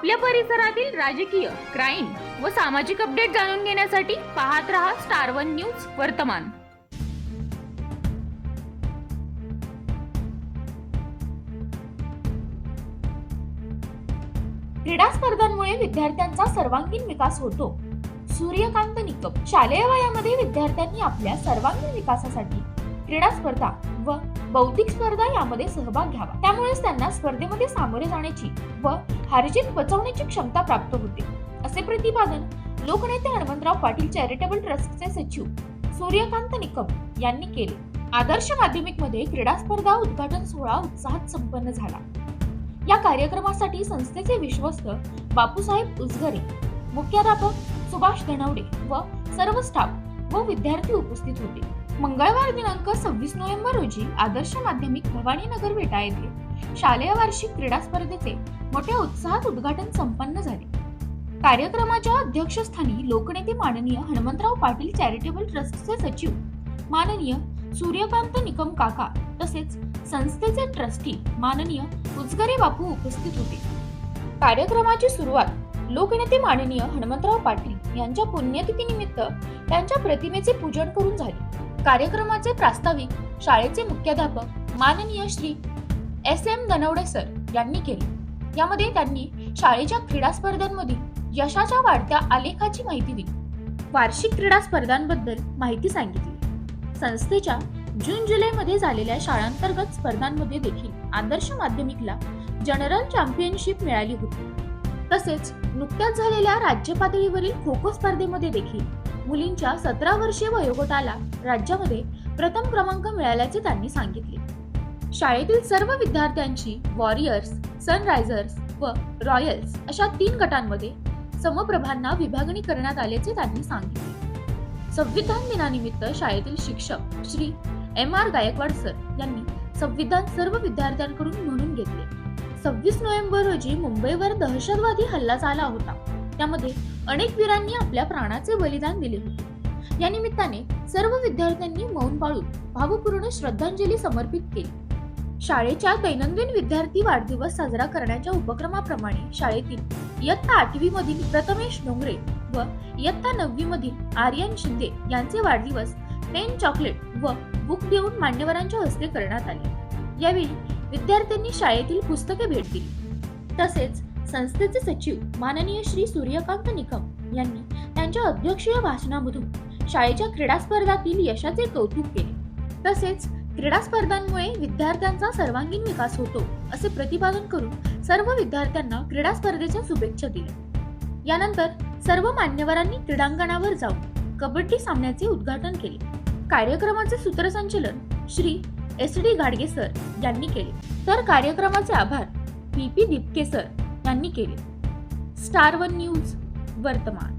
आपल्या परिसरातील राजकीय क्राईम व सामाजिक अपडेट जाणून घेण्यासाठी पाहत रहा स्टार वन न्यूज वर्तमान. क्रीडा स्पर्धांमुळे विद्यार्थ्यांचा सर्वांगीण विकास होतो. सूर्यकांत निकम शालेय वयामध्ये विद्यार्थ्यांनी आपल्या सर्वांगीण विकासासाठी क्रीडा स्पर्धा व बौद्धिक स्पर्धा यामध्ये सहभाग घ्यावा. त्यामुळेच त्यांना स्पर्धेमध्ये सामोरे जाण्याची व हारजीत पचवण्याची क्षमता प्राप्त होते. असे प्रतिपादन लोकनेते हनुमंतराव पाटील चॅरिटेबल ट्रस्टचे सचिव सूर्यकांत निकम यांनी केले. आदर्श माध्यमिकमध्ये क्रीडा स्पर्धा उद्घाटन सोहळा उत्साहात संपन्न झाला. या कार्यक्रमासाठी संस्थेचे विश्वस्त बापूसाहेब उजगरे मुख्याध्यापक सुभाष धनवडे व सर्व स्टाफ व विद्यार्थी उपस्थित होते. मंगळवार दिनांक सव्वीस नोव्हेंबर रोजी आदर्श माध्यमिक भवानीनगर बेटा येथे शालेय वार्षिक क्रीडा स्पर्धेचे मोठ्या उत्साहात उद्घाटन संपन्न झाले. कार्यक्रमाच्या अध्यक्षस्थानी लोकनेते माननीय हनुमंतराव पाटील चॅरिटेबल ट्रस्टचे सचिव माननीय सूर्यकांत निकम काका तसेच संस्थेचे ट्रस्टी माननीय उजगरे बापू उपस्थित होते. कार्यक्रमाची सुरुवात लोकनेते माननीय हनुमंतराव पाटील यांच्या पुण्यतिथीनिमित्त त्यांच्या प्रतिमेचे पूजन करून झाले. कार्यक्रमाचे प्रास्ताविक शाळेचे मुख्याध्यापक माननीय Shri S M Danawade sir यांनी केले. यामध्ये त्यांनी शाळेच्या क्रीडा स्पर्धांमधील यशाच्या वाढत्या आलेखाची माहिती दिली. वार्षिक क्रीडा स्पर्धांबद्दल माहिती सांगितली. संस्थेच्या जून जुलैमध्ये झालेल्या शाळांतर्गत स्पर्धांमध्ये देखील आदर्श माध्यमिकला जनरल चॅम्पियनशिप मिळाली होती. तसेच नुकत्याच झालेल्या राज्य पातळीवरील खो खो स्पर्धेमध्ये देखील मुलींच्या सतरा वर्षीय वयोगटाला राज्यामध्ये प्रथम क्रमांक मिळाल्याचे त्यांनी सांगितले. शाळेतील सर्व विद्यार्थ्यांची वॉरियर्स सनरायझर्स व रॉयल्स अशा तीन गटांमध्ये समप्रभांना विभागणी करण्यात आल्याचे त्यांनी सांगितले. संविधान दिनानिमित्त शाळेतील शिक्षक Shri M R Gaikwad sir यांनी संविधान सर्व विद्यार्थ्यांकडून म्हणून घेतले. सव्वीस नोव्हेंबर रोजी मुंबईवर दहशतवादी हल्ला झाला होता. त्यामध्ये अनेक वीरांनी आपल्या प्राणाचे बलिदान दिले होते. या निमित्ताने सर्व विद्यार्थ्यांनी मौन पाळून भावपूर्ण श्रद्धांजली समर्पित केली. शाळेच्या दैनंदिन विद्यार्थी वाढदिवस साजरा करण्याच्या उपक्रमाप्रमाणे शाळेतील इयत्ता आठवी मधील प्रथमेश डोंगरे व इयत्ता नववी मधील आर्यन शिंदे यांचे वाढदिवस पेन चॉकलेट व बुक देऊन मान्यवरांच्या हस्ते करण्यात आले. यावेळी विद्यार्थ्यांनी शाळेतील पुस्तके भेट दिली. तसेच संस्थेचे सचिव माननीय श्री सूर्यकांत निकम यांनी त्यांच्या अध्यक्षीय भाषणामधून शाळेच्या क्रीडा स्पर्धातील यशाचे कौतुक केले. तसेच क्रीडा स्पर्धांमुळे विद्यार्थ्यांचा सर्वांगीण विकास होतो असे प्रतिपादन करून सर्व विद्यार्थ्यांना क्रीडा स्पर्धेच्या शुभेच्छा दिल्या. यानंतर सर्व मान्यवरांनी क्रीडांगणावर जाऊन कबड्डी सामन्याचे उद्घाटन केले. कार्यक्रमाचे सूत्रसंचलन Shri S D Gadge sir यांनी केले. तर कार्यक्रमाचे आभार पी पी दिपके सर यांनी केले. स्टार वन न्यूज वर्तमान.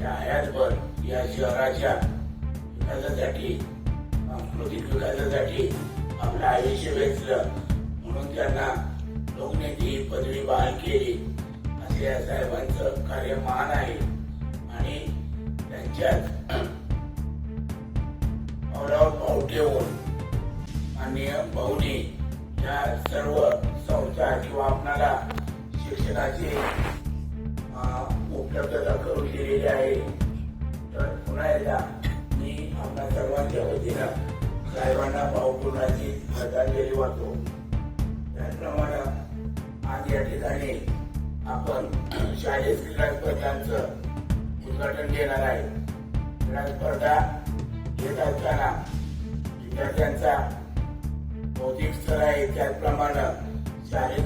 या हयातभर या शहराच्या विकासासाठी सांस्कृतिक विकासासाठी आपलं आयुष्य वेचलं. म्हणून त्यांना लोकनेते ही पदवी बहाल केली. असे या साहेबांचं कार्य महान आहे. आणि त्यांच्यात पावलावर पाऊल ठेवून माननीय भाऊनी या सर्व संस्था किंवा आपणाला शिक्षणाची उपलब्धता करून दिलेली आहे. तर पुन्हा एकदा मी आपल्या सर्वांच्या वतीनं साहेबांना भावपूर्णाची श्रद्धांजली वाहतो. त्याचप्रमाणे आज या ठिकाणी आपण शालेय क्रीडा स्पर्धांचं उद्घाटन घेणार आहे. क्रीडा स्पर्धा घेत असताना विद्यार्थ्यांचा बौद्धिक स्तर आहे. त्याचप्रमाणे शारीरिक